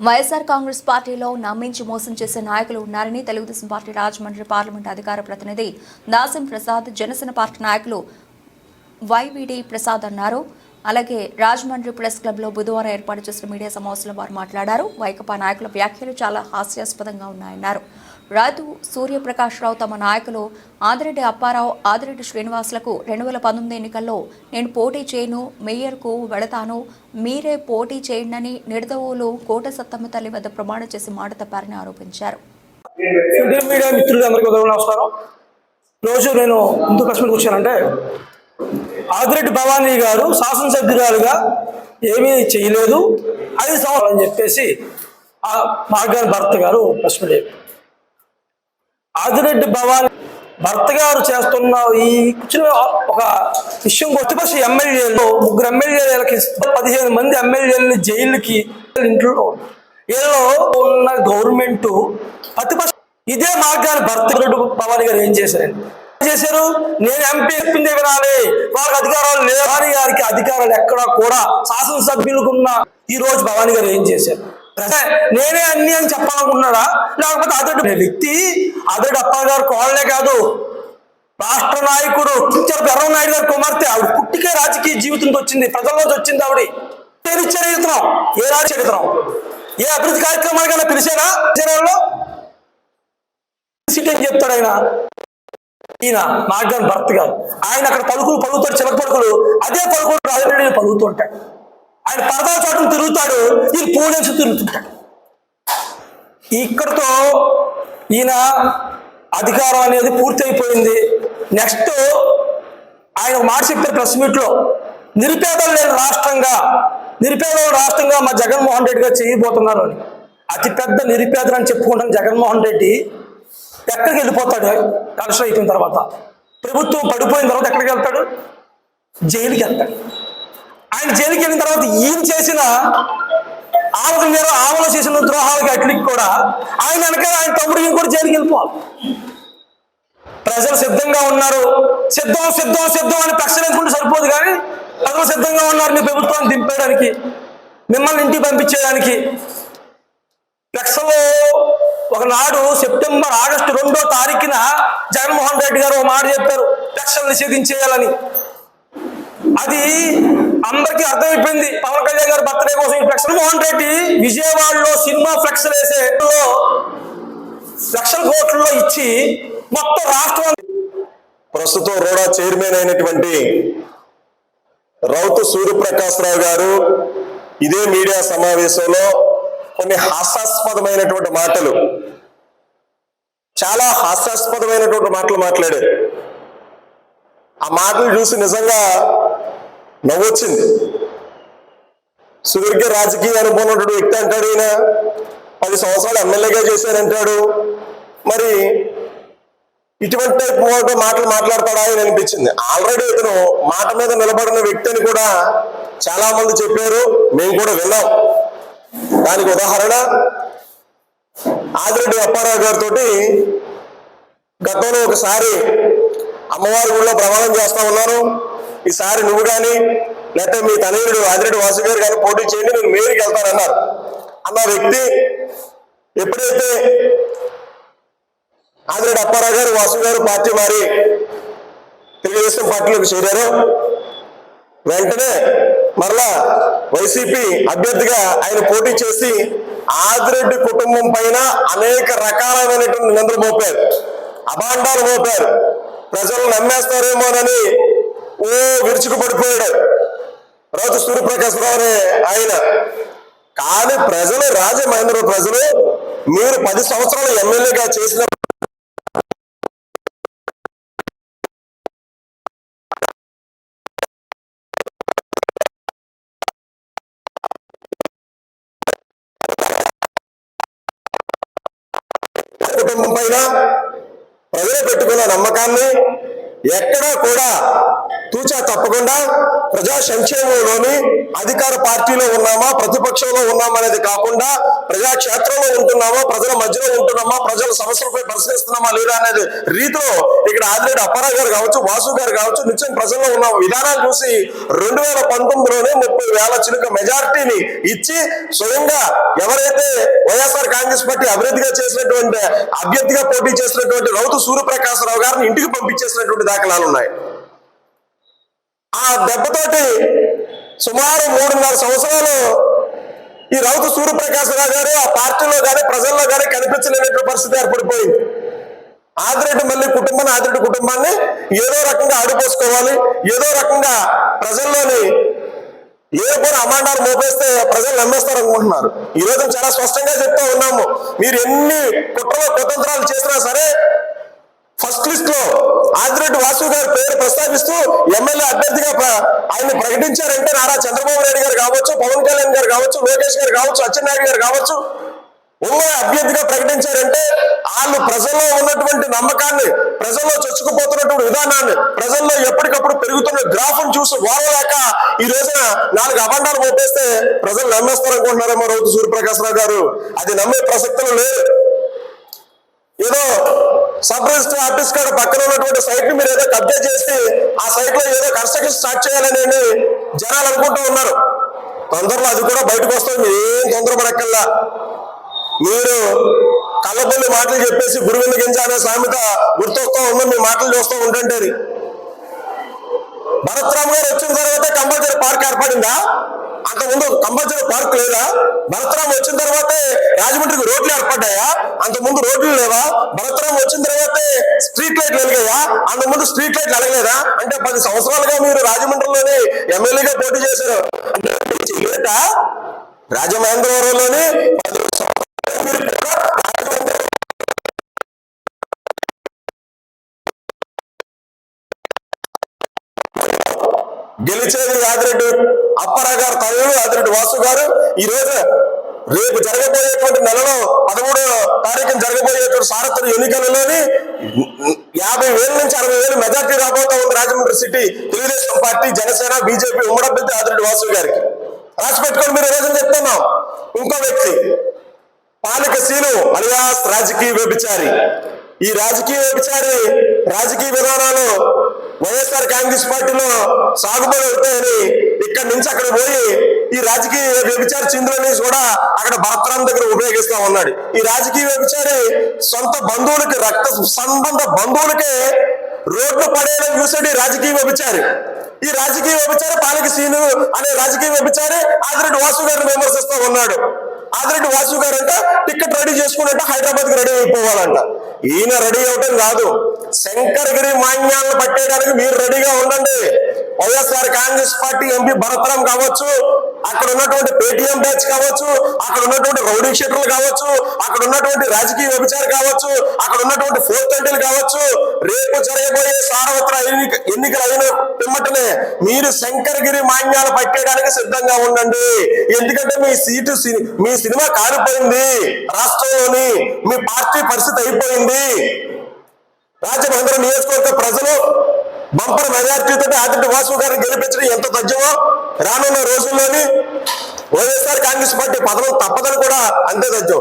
వైఎస్ఆర్ కాంగ్రెస్ పార్టీలో నమ్మించి మోసం చేసే నాయకులు ఉన్నారని తెలుగుదేశం పార్టీ రాజమండ్రి పార్లమెంట్ అధికార ప్రతినిధి దాసిం ప్రసాద్ జనసేన పార్టీ నాయకులు వైవిడి ప్రసాద్ అన్నారు. అలాగే రాజమండ్రి ప్రెస్ క్లబ్లో బుధవారం ఏర్పాటు చేసిన మీడియా సమావేశంలో వారు మాట్లాడారు. వైకపా నాయకుల వ్యాఖ్యలు చాలా హాస్యాస్పదంగా ఉన్నాయన్నారు. రైతు సూర్యప్రకాశ్రావు తమ నాయకులు ఆదిరెడ్డి అప్పారావు ఆదిరెడ్డి శ్రీనివాసులకు రెండు వేల పంతొమ్మిది ఎన్నికల్లో నేను పోటీ చేయను మేయర్కు వెళతాను మీరే పోటీ చేయండి నిడదవోలు కోట సత్తమ్మ తల్లి వద్ద ప్రమాణం చేసి మాట తప్పారని ఆరోపించారు. మీడియా మిత్రులు అందరికీ నమస్కారం. రోజు నేను ఎందుకు కశ్మీర్కి వచ్చానంటే ఆదిరెడ్డి భవానీ గారు శాసనసభ్యురాలుగా ఏమీ చేయలేదు ఐదు సంవత్సరాలు అని చెప్పేసి ఆ మార్గాని భర్త గారు చెప్పారు ఆదిరెడ్డి భవాని భర్త గారు చేస్తున్న ఈ కూర్చుని ఒక విషయం ప్రతిపక్ష ఎమ్మెల్యేలు ముగ్గురు ఎమ్మెల్యేలకి పదిహేను మంది ఎమ్మెల్యేలని జైలుకి ఇంట్లో వీళ్ళలో ఉన్న గవర్నమెంట్ ప్రతిపక్ష ఇదే మార్గాన్ని భర్త రెడ్డి గారు ఏం చేశారండి? చేశారు? నేను ఎంపీ చెప్పింది వినాలి. వాళ్ళకి అధికారాలు లేవు గారికి అధికారాలు ఎక్కడా కూడా శాసనసభ్యులకు ఉన్న ఈ రోజు భవానీ గారు ఏం చేశారు? నేనే అన్ని అని చెప్పాలనుకున్నాడా లేకపోతే అతడు వ్యక్తి అతడు అప్ప గారు కోళ్ళే కాదు రాష్ట్ర నాయకుడు కించర్ బెర్రం నాయుడు గారి కుమార్తె ఆవిడ పుట్టికే రాజకీయ జీవితంతో వచ్చింది ప్రజల్లోంచి వచ్చింది ఆవిడ. ఏ చరిత్రం. ఏ రాజ చరిత్రం? ఏ అభివృద్ధి కార్యక్రమాలకైనా పిలిచారా పిలిచారా సిటీ అని చెప్తాడు ఆయన. ఈయన మార్గన్ భర్త గారు ఆయన అక్కడ పలుకులు పలుకుతాడు చిలక పలుకులు. అదే పలుకులు రాజమండ్రి పలుకుతూ ఉంటాడు. ఆయన పరదా చోటను తిరుగుతాడు ఈ పూణేసి తిరుగుతుంటాడు. ఇక్కడతో ఈయన అధికారం అనేది పూర్తయిపోయింది. నెక్స్ట్ ఆయన మాట చెప్పారు ప్రెస్ మీట్లో నిరుపేదలు లేని రాష్ట్రంగా నిరుపేదల రాష్ట్రంగా మా జగన్మోహన్ రెడ్డిగా గారు చేయబోతున్నారు అని. అతిపెద్ద నిరుపేదలు అని చెప్పుకుంటాను జగన్మోహన్ రెడ్డి ఎక్కడికి వెళ్ళిపోతాడు? కలుషం అయిపోయిన తర్వాత. ప్రభుత్వం పడిపోయిన తర్వాత ఎక్కడికి వెళ్తాడు? జైలుకి వెళ్తాడు. ఆయన జైలుకి వెళ్ళిన తర్వాత ఈయన చేసిన ఆవుల మీద ఆవులు చేసిన ద్రోహాలకి అట్లికి కూడా ఆయన వెనక ఆయన తమ్ముడు ఇంకోటి కూడా జైలుకి వెళ్ళిపోవాలి. ప్రజలు సిద్ధంగా ఉన్నారు. సిద్ధం సిద్ధం సిద్ధం అని ప్రశ్నించుకుంటే సరిపోదు కానీ ప్రజలు సిద్ధంగా ఉన్నారు మీ ప్రభుత్వాన్ని దింపేయడానికి మిమ్మల్ని ఇంటికి పంపించేయడానికి. లక్షలో ఒకనాడు సెప్టెంబర్ ఆగస్టు రెండో తారీఖున జగన్మోహన్ రెడ్డి గారు ఒక మాట చెప్పారు లక్షలు నిషేధించేయాలని. అది అందరికీ అర్థమైపోయింది పవన్ కళ్యాణ్ గారు బర్త్డే కోసం ఈ ఫ్లెక్స్ మోహన్ రెడ్డి విజయవాడలో సినిమా ఫ్లెక్స్ వేసే లక్షల కోట్లలో ఇచ్చి మొత్తం రాష్ట్రం ప్రస్తుతం రోడా చైర్మన్ అయినటువంటి రౌతు సూర్యప్రకాశ్రావు గారు ఇదే మీడియా సమావేశంలో కొన్ని హాస్యాస్పదమైనటువంటి మాటలు చాలా హాస్యాస్పదమైనటువంటి మాటలు మాట్లాడారు. ఆ మాటలు చూసి నిజంగా నవ్వొచ్చింది. సుదీర్ఘ రాజకీయ అనుభవం ఉన్నటువంటి వ్యక్తి అంటాడు ఈయన. పది సంవత్సరాలు ఎమ్మెల్యేగా చేశానంటాడు మరి ఇటువంటి టైప్ మాటలు మాట్లాడతాడా అని అనిపించింది. ఆల్రెడీ ఇతను మాట మీద నిలబడిన వ్యక్తి అని కూడా చాలా మంది చెప్పారు. మేము కూడా విన్నాం. దానికి ఉదాహరణ ఆదిరెడ్డి అప్పారావు గారితో గతంలో ఒకసారి అమ్మవారి గుడిలో ప్రమాణం చేస్తా ఉన్నాను ఈసారి నువ్వు కానీ లేకపోతే మీ తనయుడు ఆదిరెడ్డి వాసు గారు కానీ పోటీ చేయండి నేను మేరికి వెళ్తానన్నారు. అన్న వ్యక్తి ఎప్పుడైతే ఆదిరెడ్డి అప్పారావు గారు వాసు గారు పార్టీ మారి తెలుగుదేశం పార్టీలోకి చేరారు వెంటనే మరలా వైసీపీ అభ్యర్థిగా ఆయన పోటీ చేసి ఆదిరెడ్డి కుటుంబం పైన అనేక రకాలైనటువంటి నిందలు మోపారు. అభాండాలు మోపారు. ప్రజలు నమ్మేస్తారేమోనని ఓ విరుచుకు పడిపోయాడు. రాజు సూర్యప్రకాశరావు అనే ఆయన. కానీ ప్రజలు రాజమహేంద్ర ప్రజలు మీరు పది సంవత్సరాలు ఎమ్మెల్యేగా చేసిన కుటుంబం పైన ప్రజలు పెట్టుకున్న నమ్మకాన్ని ఎక్కడా కూడా తూచా తప్పకుండా ప్రజా సంక్షేమంలోని అధికార పార్టీలో ఉన్నామా ప్రతిపక్షంలో ఉన్నామా అనేది కాకుండా ప్రజా క్షేత్రంలో ఉంటున్నామా ప్రజల మధ్యలో ఉంటున్నామా ప్రజల సమస్యలపై పరిశీలిస్తున్నామా లేదా అనేది రీతిలో ఇక్కడ ఆదిరెడ్డి అప్పారావు గారు కావచ్చు వాసు గారు కావచ్చు నిత్యం ప్రజల్లో ఉన్న విధానాలు చూసి రెండు వేల పంతొమ్మిదిలోనే ముప్పై వేల చిలుక మెజారిటీని ఇచ్చి స్వయంగా ఎవరైతే వైఎస్ఆర్ కాంగ్రెస్ పార్టీ అభివృద్ధిగా చేసినటువంటి అభ్యర్థిగా పోటీ చేసినటువంటి రౌతు సూర్యప్రకాశరావు గారిని ఇంటికి పంపించేసినటువంటి దాఖలాలు ఉన్నాయి. ఆ దెబ్బతోటి సుమారు మూడున్నర సంవత్సరాలు ఈ రౌతు సూర్యప్రకాశరావు గారు ఆ పార్టీలో కానీ ప్రజల్లో కానీ కనిపించలేనటువంటి పరిస్థితి ఏర్పడిపోయింది ఆదిరెడ్డి మళ్ళీ కుటుంబాన్ని ఆదిరెడ్డి కుటుంబాన్ని ఏదో రకంగా ఆడిపోసుకోవాలి ఏదో రకంగా ప్రజల్లోని లేకపోతే అమాండాలు మోపేస్తే ప్రజలు నమ్మేస్తారు అనుకుంటున్నారు ఈ రోజు చాలా స్పష్టంగా చెప్తా ఉన్నాము. మీరు ఎన్ని కుట్రలో కుతంత్రాలు చేసినా సరే ఫస్ట్ లిస్ట్లో ఆదిరెడ్డి వాసు గారి పేరు ప్రస్తావిస్తూ ఎమ్మెల్యే అభ్యర్థిగా ఆయన ప్రకటించారంటే నారా చంద్రబాబు నాయుడు గారు కావచ్చు పవన్ కళ్యాణ్ గారు కావచ్చు లోకేష్ గారు కావచ్చు అచ్చెన్నాయుడు గారు కావచ్చు ఉమ్మడి అభ్యర్థిగా ప్రకటించారంటే వాళ్ళు ప్రజల్లో ఉన్నటువంటి నమ్మకాన్ని ప్రజల్లో చొచ్చుకుపోతున్నటువంటి విధానాన్ని ప్రజల్లో ఎప్పటికప్పుడు పెరుగుతున్న గ్రాఫ్ను చూసి ఓరలేక ఈ రోజున నాలుగు అభండాలు మోపేస్తే ప్రజలు నమ్మేస్తారనుకుంటున్నారేమో రౌతు సూర్యప్రకాశరావు గారు. అది నమ్మే ప్రసక్తులు లేదు ఏదో సబ్ రిజిస్టర్ ఆఫీస్ కాడ పక్కన ఉన్నటువంటి సైట్ని మీరు ఏదో కబ్జా చేసి ఆ సైట్లో ఏదో కన్స్ట్రక్షన్ స్టార్ట్ చేయాలని జనాలు అనుకుంటూ ఉన్నారు. తొందరలో అది కూడా బయటకు వస్తుంది. మీరు ఏం తొందరపడక్కల్లా మీరు కళ్ళపల్లి మాటలు చెప్పేసి గురువింద గింజ అనే సామెత గుర్తొస్తూ ఉందని మీ మాటలు చూస్తూ ఉంటుంటే భరత్రామ్ గారు వచ్చిన తర్వాత కంపల్సరీ పార్క్ ఏర్పడిందా? అంతకుముందు కంపల్సరీ పార్క్ లేదా? భరతరాం వచ్చిన తర్వాతే రాజమండ్రికి రోడ్లు ఏర్పడ్డాయా? అంతకుముందు రోడ్లు లేవా? భరతరాం వచ్చిన తర్వాతే స్ట్రీట్ లైట్లు వెలిగాయా? అంతకుముందు స్ట్రీట్ లైట్లు వెలగలేదా? అంటే పది సంవత్సరాలుగా మీరు రాజమండ్రిలోని ఎమ్మెల్యేగా పోటీ చేశారు. అంటే మీరు రాజమహేంద్రవరంలోని పది సంవత్సరాలు గెలిచేది యాదిరెడ్డి అప్పారా గారు తల్లుడు ఆదిరెడ్డి వాసు గారు. ఈ రోజు రేపు జరగబోయేటువంటి నెలలో పదమూడో తారీఖున జరగబోయేటువంటి సారథ్య ఎన్నికలలోని యాభై వేల నుంచి అరవై వేలు మెజార్టీ రాబోతా ఉంది Rajahmundry city Telugu Desam party Janasena BJP ఉమ్మడి అభ్యర్థి ఆదిరెడ్డి వాసు గారికి. రాసి పెట్టుకొని మీరు రోజున చెప్తున్నాం. ఇంకో వ్యక్తి పాలక శీలు అలియాస్ రాజకీయ వ్యభిచారి. ఈ రాజకీయ వ్యభిచారి రాజకీయ విధానాలు వైఎస్ఆర్ కాంగ్రెస్ పార్టీలో సాగుబడి అవుతాయని ఇక్కడి నుంచి అక్కడ పోయి ఈ రాజకీయ వ్యభిచారి చిందులని కూడా అక్కడ భరతరాం దగ్గర ఉపయోగిస్తా ఉన్నాడు. ఈ రాజకీయ వ్యభిచారి సొంత బంధువులకి రక్త సంబంధ బంధువులకే రోడ్లు పడేయడం చూసాడు ఈ రాజకీయ వ్యభిచారి. ఈ రాజకీయ వ్యభిచారి పాలక సీను అనే రాజకీయ వ్యభిచారి ఆదిరెడ్డి వాసు గారిని విమర్శిస్తూ ఉన్నాడు. ఆదిరెడ్డి వాసు గారు అంటే టికెట్ రెడీ చేసుకున్నట్టు హైదరాబాద్ రెడీ అయిపోవాలంట. ఈయన రెడీ అవటం కాదు. శంకరగిరి మాన్యాలను పట్టేయడానికి మీరు రెడీగా ఉండండి. YSR Congress party MP Bharatram కావచ్చు అక్కడ ఉన్నటువంటి పేటిఎం బ్యాచ్ కావచ్చు అక్కడ ఉన్నటువంటి రౌడీ షెటర్లు కావచ్చు అక్కడ ఉన్నటువంటి రాజకీయ వ్యభిచారు కావచ్చు అక్కడ ఉన్నటువంటి ఫోర్ ట్వంటీలు కావచ్చు. రేపు జరగబోయే సార్వత్ర ఎన్నికలు అయిన పిమ్మటనే మీరు శంకరగిరి మాన్యాలు పట్టేయడానికి సిద్ధంగా ఉండండి. ఎందుకంటే మీ సీటు మీ సినిమా కారిపోయింది. రాష్ట్రంలోని మీ పార్టీ పరిస్థితి అయిపోయింది. రాజమహేంద్ర నియోజకవర్గ ప్రజలు బంపర్ మెజార్టీతో ఆదిత్య వాసు గారిని గెలిపించడం ఎంత తథ్యమో రానున్న రోజుల్లోని వైఎస్ఆర్ కాంగ్రెస్ పార్టీ పదవం తప్పదని కూడా అంతే తథ్యం.